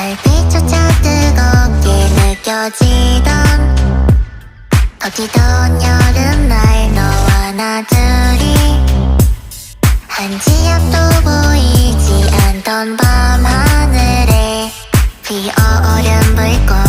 달빛조차 뜨겁게 느껴지던 덥기 더운 여름날 너와 나 둘이 한지 앞도 보이지 않던 밤하늘에 비어오른 불꽃